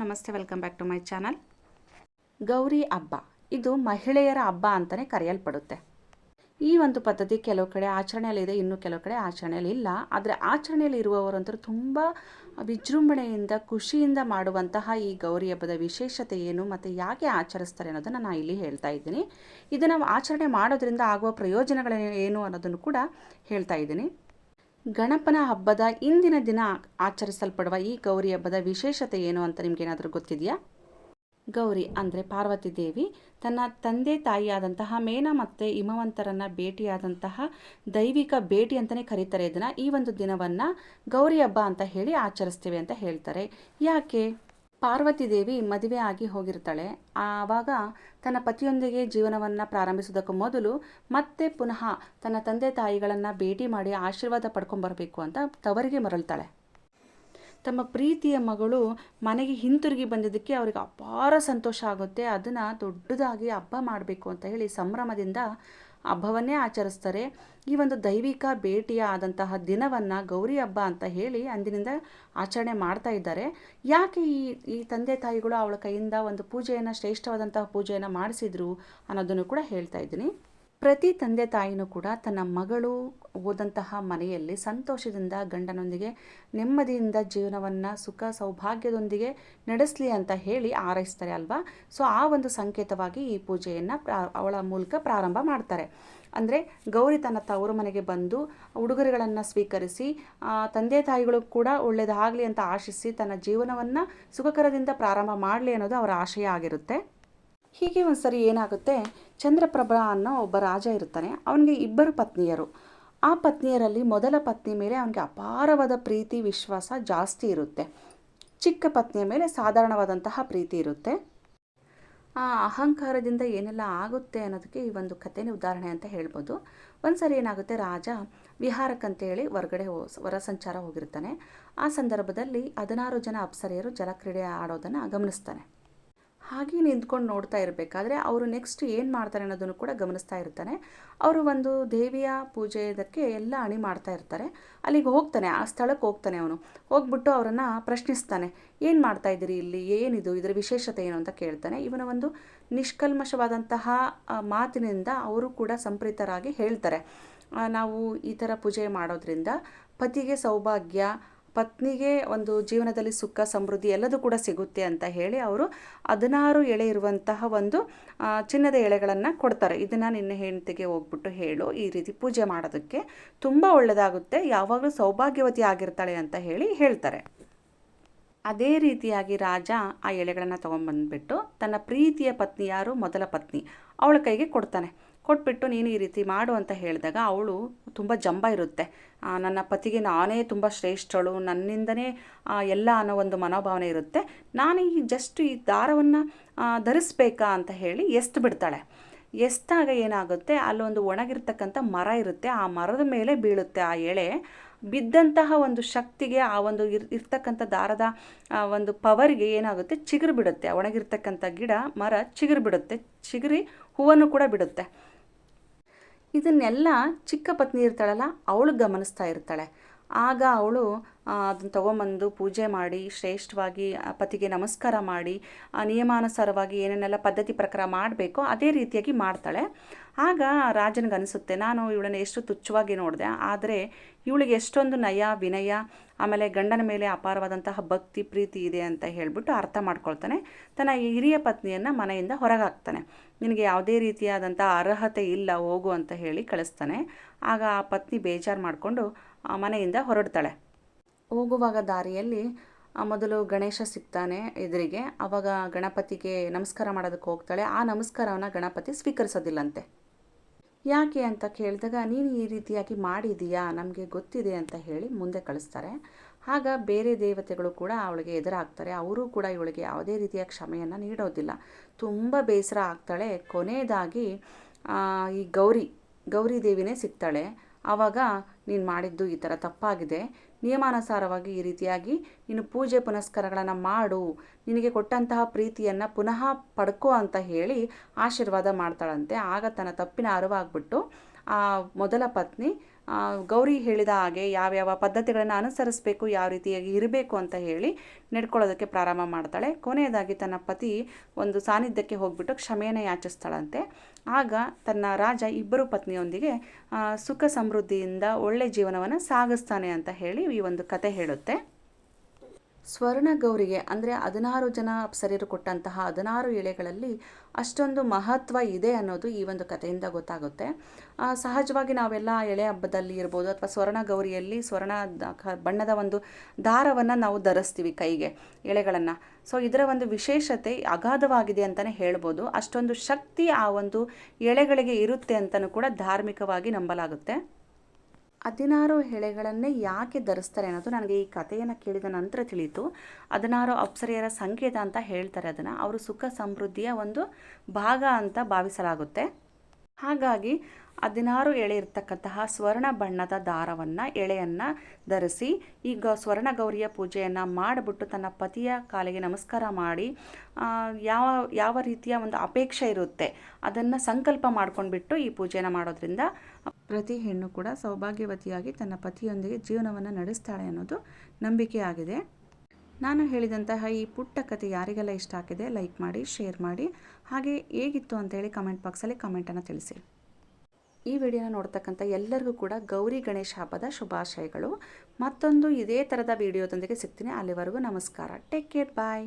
ನಮಸ್ತೆ welcome back to my channel Gauri ಹಬ್ಬ. ಇದು ಮಹಿಳೆಯರ ಹಬ್ಬ ಅಂತಲೇ ಕರೆಯಲ್ಪಡುತ್ತೆ. ಈ ಒಂದು ಪದ್ಧತಿ ಕೆಲವು ಕಡೆ ಆಚರಣೆಯಲ್ಲಿದೆ ಇನ್ನು ಕೆಲವು ಕಡೆ ಆಚರಣೆಯಲ್ಲಿ ಇಲ್ಲ. ಆದರೆ ಆಚರಣೆಯಲ್ಲಿ ಇರುವವರಂತೂ ತುಂಬ ವಿಜೃಂಭಣೆಯಿಂದ, ಖುಷಿಯಿಂದ ಮಾಡುವಂತಹ ಈ ಗೌರಿ ಹಬ್ಬದ ವಿಶೇಷತೆ ಏನು, ಮತ್ತು ಯಾಕೆ ಆಚರಿಸ್ತಾರೆ ಅನ್ನೋದನ್ನು ನಾನು ಇಲ್ಲಿ ಹೇಳ್ತಾ ಇದ್ದೀನಿ. ಇದನ್ನು ಆಚರಣೆ ಮಾಡೋದ್ರಿಂದ ಆಗುವ ಪ್ರಯೋಜನಗಳೇನು ಅನ್ನೋದನ್ನು ಕೂಡ ಹೇಳ್ತಾ ಇದ್ದೀನಿ. ಗಣಪನ ಹಬ್ಬದ ಇಂದಿನ ದಿನ ಆಚರಿಸಲ್ಪಡುವ ಈ ಗೌರಿ ಹಬ್ಬದ ವಿಶೇಷತೆ ಏನು ಅಂತ ನಿಮಗೇನಾದರೂ ಗೊತ್ತಿದೆಯಾ? ಗೌರಿ ಅಂದರೆ ಪಾರ್ವತಿ ದೇವಿ, ತನ್ನ ತಂದೆ ತಾಯಿಯಾದಂತಹ ಮೇನ ಮತ್ತು ಹಿಮವಂತರನ್ನು ಭೇಟಿಯಾದಂತಹ ದೈವಿಕ ಭೇಟಿ ಅಂತಲೇ ಕರೀತಾರೆ ಇದನ್ನು. ಈ ಒಂದು ದಿನವನ್ನು ಗೌರಿ ಹಬ್ಬ ಅಂತ ಹೇಳಿ ಆಚರಿಸ್ತೇವೆ ಅಂತ ಹೇಳ್ತಾರೆ. ಯಾಕೆ? ಪಾರ್ವತಿ ದೇವಿ ಮದುವೆ ಆಗಿ ಹೋಗಿರ್ತಾಳೆ. ಆವಾಗ ತನ್ನ ಪತಿಯೊಂದಿಗೆ ಜೀವನವನ್ನು ಪ್ರಾರಂಭಿಸೋದಕ್ಕೂ ಮೊದಲು ಮತ್ತೆ ಪುನಃ ತನ್ನ ತಂದೆ ತಾಯಿಗಳನ್ನು ಭೇಟಿ ಮಾಡಿ ಆಶೀರ್ವಾದ ಪಡ್ಕೊಂಬರ್ಬೇಕು ಅಂತ ತವರಿಗೆ ಮರಳ್ತಾಳೆ. ತಮ್ಮ ಪ್ರೀತಿಯ ಮಗಳು ಮನೆಗೆ ಹಿಂತಿರುಗಿ ಬಂದಿದ್ದಕ್ಕೆ ಅವರಿಗೆ ಅಪಾರ ಸಂತೋಷ ಆಗುತ್ತೆ. ಅದನ್ನು ದೊಡ್ಡದಾಗಿ ಹಬ್ಬ ಮಾಡಬೇಕು ಅಂತ ಹೇಳಿ ಸಂಭ್ರಮದಿಂದ ಹಬ್ಬವನ್ನೇ ಆಚರಿಸ್ತಾರೆ. ಈ ಒಂದು ದೈವಿಕ ಭೇಟಿಯ ಆದಂತಹ ದಿನವನ್ನು ಗೌರಿ ಹಬ್ಬ ಅಂತ ಹೇಳಿ ಅಂದಿನಿಂದ ಆಚರಣೆ ಮಾಡ್ತಾ ಇದ್ದಾರೆ. ಯಾಕೆ ಈ ಈ ತಂದೆ ತಾಯಿಗಳು ಅವಳ ಕೈಯಿಂದ ಒಂದು ಪೂಜೆಯನ್ನು, ಶ್ರೇಷ್ಠವಾದಂತಹ ಪೂಜೆಯನ್ನು ಮಾಡಿಸಿದ್ರು ಅನ್ನೋದನ್ನು ಕೂಡ ಹೇಳ್ತಾ ಇದ್ದೀನಿ. ಪ್ರತಿ ತಂದೆ ತಾಯಿನೂ ಕೂಡ ತನ್ನ ಮಗಳು ಓದಂತಹ ಮನೆಯಲ್ಲಿ ಸಂತೋಷದಿಂದ ಗಂಡನೊಂದಿಗೆ ನೆಮ್ಮದಿಯಿಂದ ಜೀವನವನ್ನು ಸುಖ ಸೌಭಾಗ್ಯದೊಂದಿಗೆ ನಡೆಸಲಿ ಅಂತ ಹೇಳಿ ಆರೈಸ್ತಾರೆ ಅಲ್ವಾ? ಸೊ ಆ ಒಂದು ಸಂಕೇತವಾಗಿ ಈ ಪೂಜೆಯನ್ನು ಅವಳ ಮೂಲಕ ಪ್ರಾರಂಭ ಮಾಡ್ತಾರೆ. ಅಂದರೆ ಗೌರಿ ತನ್ನ ತವರು ಮನೆಗೆ ಬಂದು ಉಡುಗೊರೆಗಳನ್ನು ಸ್ವೀಕರಿಸಿ ತಂದೆ ತಾಯಿಗಳು ಕೂಡ ಒಳ್ಳೆಯದಾಗಲಿ ಅಂತ ಆಶಿಸಿ ತನ್ನ ಜೀವನವನ್ನು ಸುಖಕರದಿಂದ ಪ್ರಾರಂಭ ಮಾಡಲಿ ಅನ್ನೋದು ಅವರ ಆಶಯ ಆಗಿರುತ್ತೆ. ಹೀಗೆ ಒಂದು ಸರಿ ಏನಾಗುತ್ತೆ? ಚಂದ್ರಪ್ರಭಾ ಅನ್ನೋ ಒಬ್ಬ ರಾಜ ಇರ್ತಾನೆ. ಅವನಿಗೆ ಇಬ್ಬರು ಪತ್ನಿಯರು. ಆ ಪತ್ನಿಯರಲ್ಲಿ ಮೊದಲ ಪತ್ನಿ ಮೇಲೆ ಅವನಿಗೆ ಅಪಾರವಾದ ಪ್ರೀತಿ, ವಿಶ್ವಾಸ ಜಾಸ್ತಿ ಇರುತ್ತೆ. ಚಿಕ್ಕ ಪತ್ನಿಯ ಮೇಲೆ ಸಾಧಾರಣವಾದಂತಹ ಪ್ರೀತಿ ಇರುತ್ತೆ. ಆ ಅಹಂಕಾರದಿಂದ ಏನೆಲ್ಲ ಆಗುತ್ತೆ ಅನ್ನೋದಕ್ಕೆ ಈ ಒಂದು ಕಥೆನೇ ಉದಾಹರಣೆ ಅಂತ ಹೇಳ್ಬೋದು. ಒಂದು ಸರಿ ಏನಾಗುತ್ತೆ, ರಾಜ ವಿಹಾರಕ್ಕಂತೇಳಿ ಹೊರಗಡೆ ಹೊರ ಸಂಚಾರ ಹೋಗಿರ್ತಾನೆ. ಆ ಸಂದರ್ಭದಲ್ಲಿ ಹದಿನಾರು ಜನ ಅಪ್ಸರೆಯರು ಜಲಕ್ರೀಡೆ ಆಡೋದನ್ನು ಗಮನಿಸ್ತಾನೆ. ಹಾಗೆ ನಿಂತ್ಕೊಂಡು ನೋಡ್ತಾ ಇರಬೇಕಾದ್ರೆ ಅವರು ನೆಕ್ಸ್ಟ್ ಏನು ಮಾಡ್ತಾರೆ ಅನ್ನೋದನ್ನು ಕೂಡ ಗಮನಿಸ್ತಾ ಇರ್ತಾನೆ. ಅವರು ಒಂದು ದೇವಿಯ ಪೂಜೆ ಇದಕ್ಕೆ ಎಲ್ಲ ಅಣಿ ಮಾಡ್ತಾ ಇರ್ತಾರೆ. ಅಲ್ಲಿಗೆ ಹೋಗ್ತಾನೆ, ಆ ಸ್ಥಳಕ್ಕೆ ಹೋಗ್ತಾನೆ ಅವನು. ಹೋಗ್ಬಿಟ್ಟು ಅವರನ್ನು ಪ್ರಶ್ನಿಸ್ತಾನೆ, ಏನು ಮಾಡ್ತಾ ಇದ್ದೀರಿ ಇಲ್ಲಿ? ಏನಿದು? ಇದರ ವಿಶೇಷತೆ ಏನು? ಅಂತ ಕೇಳ್ತಾನೆ. ಇವನ ಒಂದು ನಿಷ್ಕಲ್ಮಶವಾದಂತಹ ಮಾತಿನಿಂದ ಅವರು ಕೂಡ ಸಂಪ್ರೀತರಾಗಿ ಹೇಳ್ತಾರೆ. ನಾವು ಈ ಥರ ಪೂಜೆ ಮಾಡೋದ್ರಿಂದ ಪತಿಗೆ ಸೌಭಾಗ್ಯ ಪತ್ನಿಗೆ ಒಂದು ಜೀವನದಲ್ಲಿ ಸುಖ, ಸಮೃದ್ಧಿ ಎಲ್ಲದೂ ಕೂಡ ಸಿಗುತ್ತೆ ಅಂತ ಹೇಳಿ ಅವರು ಹದಿನಾರು ಎಳೆ ಇರುವಂತಹ ಒಂದು ಚಿನ್ನದ ಎಳೆಗಳನ್ನು ಕೊಡ್ತಾರೆ. ಇದನ್ನು ನಿನ್ನ ಹೆಂಡತಿಗೆ ಹೋಗ್ಬಿಟ್ಟು ಹೇಳು, ಈ ರೀತಿ ಪೂಜೆ ಮಾಡೋದಕ್ಕೆ ತುಂಬ ಒಳ್ಳೆಯದಾಗುತ್ತೆ ಯಾವಾಗಲೂ ಸೌಭಾಗ್ಯವತಿ ಆಗಿರ್ತಾಳೆ ಅಂತ ಹೇಳಿ ಹೇಳ್ತಾರೆ. ಅದೇ ರೀತಿಯಾಗಿ ರಾಜ ಆ ಎಳೆಗಳನ್ನು ತೊಗೊಂಬಂದ್ಬಿಟ್ಟು ತನ್ನ ಪ್ರೀತಿಯ ಪತ್ನಿ ಯಾರು? ಮೊದಲ ಪತ್ನಿ. ಅವಳ ಕೈಗೆ ಕೊಡ್ತಾನೆ. ಕೊಟ್ಬಿಟ್ಟು ನೀನು ಈ ರೀತಿ ಮಾಡು ಅಂತ ಹೇಳಿದಾಗ ಅವಳು ತುಂಬ ಜಂಬ ಇರುತ್ತೆ. ನನ್ನ ಪತಿಗೆ ನಾನೇ ತುಂಬ ಶ್ರೇಷ್ಠಳು. ನನ್ನಿಂದನೇ ಎಲ್ಲ ಅನ್ನೋ ಒಂದು ಮನೋಭಾವನೆ ಇರುತ್ತೆ. ನಾನು ಈ ಜಸ್ಟ್ ಈ ದಾರವನ್ನು ಧರಿಸ್ಬೇಕಾ ಅಂತ ಹೇಳಿ ಎಸ್ತು ಬಿಡ್ತಾಳೆ. ಎಸ್ತಾಗ ಏನಾಗುತ್ತೆ? ಅಲ್ಲೊಂದು ಒಣಗಿರ್ತಕ್ಕಂಥ ಮರ ಇರುತ್ತೆ. ಆ ಮರದ ಮೇಲೆ ಬೀಳುತ್ತೆ ಆ ಎಳೆ. ಬಿದ್ದಂತಹ ಒಂದು ಶಕ್ತಿಗೆ ಆ ಒಂದು ಇರ್, ಇರ್ತಕ್ಕಂಥ ದಾರದ ಒಂದು ಪವರ್ಗೆ ಏನಾಗುತ್ತೆ? ಚಿಗುರು ಬಿಡುತ್ತೆ. ಒಣಗಿರ್ತಕ್ಕಂಥ ಗಿಡ, ಮರ ಚಿಗುರು ಬಿಡುತ್ತೆ. ಚಿಗುರಿ ಹೂವನ್ನು ಕೂಡ ಬಿಡುತ್ತೆ. ಇದನ್ನೆಲ್ಲ ಚಿಕ್ಕ ಪತ್ನಿ ಇರ್ತಾಳಲ್ಲ, ಅವಳು ಗಮನಿಸ್ತಾ ಇರ್ತಾಳೆ. ಆಗ ಅವಳು ಅದನ್ನು ತೊಗೊಂಬಂದು ಪೂಜೆ ಮಾಡಿ, ಶ್ರೇಷ್ಠವಾಗಿ ಪತಿಗೆ ನಮಸ್ಕಾರ ಮಾಡಿ ನಿಯಮಾನುಸಾರವಾಗಿ ಏನೇನೆಲ್ಲ ಪದ್ಧತಿ ಪ್ರಕಾರ ಮಾಡಬೇಕೋ ಅದೇ ರೀತಿಯಾಗಿ ಮಾಡ್ತಾಳೆ. ಆಗ ರಾಜನಿಗೆ ಅನಿಸುತ್ತೆ, ನಾನು ಇವಳನ್ನು ಎಷ್ಟು ತುಚ್ಛವಾಗಿ ನೋಡಿದೆ, ಆದರೆ ಇವಳಿಗೆ ಎಷ್ಟೊಂದು ನಯ, ವಿನಯ, ಆಮೇಲೆ ಗಂಡನ ಮೇಲೆ ಅಪಾರವಾದಂತಹ ಭಕ್ತಿ, ಪ್ರೀತಿ ಇದೆ ಅಂತ ಹೇಳಿಬಿಟ್ಟು ಅರ್ಥ ಮಾಡ್ಕೊಳ್ತಾನೆ. ತನ್ನ ಹಿರಿಯ ಪತ್ನಿಯನ್ನು ಮನೆಯಿಂದ ಹೊರಗಾಕ್ತಾನೆ. ನಿನಗೆ ಯಾವುದೇ ರೀತಿಯಾದಂಥ ಅರ್ಹತೆ ಇಲ್ಲ, ಹೋಗು ಅಂತ ಹೇಳಿ ಕಳಿಸ್ತಾನೆ. ಆಗ ಆ ಪತ್ನಿ ಬೇಜಾರು ಮಾಡಿಕೊಂಡು ಮನೆಯಿಂದ ಹೊರಡ್ತಾಳೆ. ಹೋಗುವಾಗ ದಾರಿಯಲ್ಲಿ ಮೊದಲು ಗಣೇಶ ಸಿಗ್ತಾನೆ ಎದುರಿಗೆ. ಅವಾಗ ಗಣಪತಿಗೆ ನಮಸ್ಕಾರ ಮಾಡೋದಕ್ಕೆ ಹೋಗ್ತಾಳೆ. ಆ ನಮಸ್ಕಾರವನ್ನು ಗಣಪತಿ ಸ್ವೀಕರಿಸೋದಿಲ್ಲಂತೆ. ಯಾಕೆ ಅಂತ ಕೇಳಿದಾಗ, ನೀನು ಈ ರೀತಿಯಾಗಿ ಮಾಡಿದೀಯಾ ನಮಗೆ ಗೊತ್ತಿದೆ ಅಂತ ಹೇಳಿ ಮುಂದೆ ಕಳಿಸ್ತಾರೆ. ಆಗ ಬೇರೆ ದೇವತೆಗಳು ಕೂಡ ಅವಳಿಗೆ ಎದುರಾಗ್ತಾರೆ. ಅವರು ಕೂಡ ಇವಳಿಗೆ ಯಾವುದೇ ರೀತಿಯ ಕ್ಷಮೆಯನ್ನು ನೀಡೋದಿಲ್ಲ. ತುಂಬ ಬೇಸರ ಆಗ್ತಾಳೆ. ಕೊನೆಯದಾಗಿ ಈ ಗೌರಿ ಗೌರಿ ದೇವಿನೇ ಸಿಗ್ತಾಳೆ. ಆವಾಗ ನೀನು ಮಾಡಿದ್ದು ಈ ಥರ ತಪ್ಪಾಗಿದೆ. ನಿಯಮಾನುಸಾರವಾಗಿ ಈ ರೀತಿಯಾಗಿ ನೀನು ಪೂಜೆ ಪುನಸ್ಕಾರಗಳನ್ನು ಮಾಡು. ನಿನಗೆ ಕೊಟ್ಟಂತಹ ಪ್ರೀತಿಯನ್ನು ಪುನಃ ಪಡ್ಕೋ ಅಂತ ಹೇಳಿ ಆಶೀರ್ವಾದ ಮಾಡ್ತಾಳಂತೆ. ಆಗ ತನ್ನ ತಪ್ಪಿನ ಅರಿವಾಗ್ಬಿಟ್ಟು ಮೊದಲ ಪತ್ನಿ ಗೌರಿ ಹೇಳಿದ ಹಾಗೆ ಯಾವ್ಯಾವ ಪದ್ಧತಿಗಳನ್ನು ಅನುಸರಿಸಬೇಕು, ಯಾವ ರೀತಿಯಾಗಿ ಇರಬೇಕು ಅಂತ ಹೇಳಿ ನಡ್ಕೊಳ್ಳೋದಕ್ಕೆ ಪ್ರಾರಂಭ ಮಾಡ್ತಾಳೆ. ಕೊನೆಯದಾಗಿ ತನ್ನ ಪತಿ ಒಂದು ಸಾನ್ನಿಧ್ಯಕ್ಕೆ ಹೋಗ್ಬಿಟ್ಟು ಕ್ಷಮೆಯನ್ನು ಯಾಚಿಸ್ತಾಳಂತೆ. ಆಗ ತನ್ನ ರಾಜ ಇಬ್ಬರು ಪತ್ನಿಯೊಂದಿಗೆ ಸುಖ ಸಮೃದ್ಧಿಯಿಂದ ಒಳ್ಳೆ ಜೀವನವನ್ನು ಸಾಗಿಸ್ತಾನೆ ಅಂತ ಹೇಳಿ ಈ ಒಂದು ಕತೆ ಹೇಳುತ್ತೆ. ಸ್ವರ್ಣ ಗೌರಿಗೆ ಅಂದರೆ ಹದಿನಾರು ಜನ ಅಪ್ಸರಿಯರು ಕೊಟ್ಟಂತಹ ಹದಿನಾರು ಎಳೆಗಳಲ್ಲಿ ಅಷ್ಟೊಂದು ಮಹತ್ವ ಇದೆ ಅನ್ನೋದು ಈ ಒಂದು ಕಥೆಯಿಂದ ಗೊತ್ತಾಗುತ್ತೆ. ಸಹಜವಾಗಿ ನಾವೆಲ್ಲ ಎಳೆ ಹಬ್ಬದಲ್ಲಿ ಇರ್ಬೋದು ಅಥವಾ ಸ್ವರ್ಣ ಗೌರಿಯಲ್ಲಿ ಸ್ವರ್ಣ ಬಣ್ಣದ ಒಂದು ದಾರವನ್ನು ನಾವು ಧರಿಸ್ತೀವಿ ಕೈಗೆ, ಎಳೆಗಳನ್ನು. ಸೊ ಇದರ ಒಂದು ವಿಶೇಷತೆ ಅಗಾಧವಾಗಿದೆ ಅಂತಲೇ ಹೇಳ್ಬೋದು. ಅಷ್ಟೊಂದು ಶಕ್ತಿ ಆ ಒಂದು ಎಳೆಗಳಿಗೆ ಇರುತ್ತೆ ಅಂತಲೂ ಕೂಡ ಧಾರ್ಮಿಕವಾಗಿ ನಂಬಲಾಗುತ್ತೆ. ಹದಿನಾರು ಎಳೆಗಳನ್ನೇ ಯಾಕೆ ಧರಿಸ್ತಾರೆ ಅನ್ನೋದು ನನಗೆ ಈ ಕಥೆಯನ್ನು ಕೇಳಿದ ನಂತರ ತಿಳಿಯಿತು. ಹದಿನಾರು ಅಪ್ಸರೆಯರ ಸಂಕೇತ ಅಂತ ಹೇಳ್ತಾರೆ ಅದನ್ನು. ಅವರು ಸುಖ ಸಮೃದ್ಧಿಯ ಒಂದು ಭಾಗ ಅಂತ ಭಾವಿಸಲಾಗುತ್ತೆ. ಹಾಗಾಗಿ ಹದಿನಾರು ಎಳೆ ಇರತಕ್ಕಂತಹ ಸ್ವರ್ಣ ಬಣ್ಣದ ದಾರವನ್ನು, ಎಳೆಯನ್ನು ಧರಿಸಿ, ಈಗ ಸ್ವರ್ಣ ಗೌರಿಯ ಪೂಜೆಯನ್ನು ಮಾಡಿಬಿಟ್ಟು ತನ್ನ ಪತಿಯ ಕಾಲಿಗೆ ನಮಸ್ಕಾರ ಮಾಡಿ ಯಾವ ಯಾವ ರೀತಿಯ ಒಂದು ಅಪೇಕ್ಷೆ ಇರುತ್ತೆ, ಅದನ್ನು ಸಂಕಲ್ಪ ಮಾಡ್ಕೊಂಡ್ಬಿಟ್ಟು ಈ ಪೂಜೆನ ಮಾಡೋದ್ರಿಂದ ಪ್ರತಿ ಹೆಣ್ಣು ಕೂಡ ಸೌಭಾಗ್ಯವತಿಯಾಗಿ ತನ್ನ ಪತಿಯೊಂದಿಗೆ ಜೀವನವನ್ನು ನಡೆಸ್ತಾಳೆ ಅನ್ನೋದು ನಂಬಿಕೆಯಾಗಿದೆ ನಾನು ಹೇಳಿದಂತಹ ಈ ಪುಟ್ಟ ಕಥೆ ಯಾರಿಗೆಲ್ಲ ಇಷ್ಟ ಆಗಿದೆ, ಲೈಕ್ ಮಾಡಿ, ಶೇರ್ ಮಾಡಿ, ಹಾಗೆ ಹೇಗಿತ್ತು ಅಂತೇಳಿ ಕಮೆಂಟ್ ಬಾಕ್ಸಲ್ಲಿ ಕಮೆಂಟನ್ನು ತಿಳಿಸಿ. ಈ ವಿಡಿಯೋನ ನೋಡ್ತಕ್ಕಂಥ ಎಲ್ಲರಿಗೂ ಕೂಡ ಗೌರಿ ಗಣೇಶ ಹಬ್ಬದ ಶುಭಾಶಯಗಳು. ಮತ್ತೊಂದು ಇದೇ ಥರದ ವಿಡಿಯೋದೊಂದಿಗೆ ಸಿಗ್ತೀನಿ. ಅಲ್ಲಿವರೆಗೂ ನಮಸ್ಕಾರ. Take care bye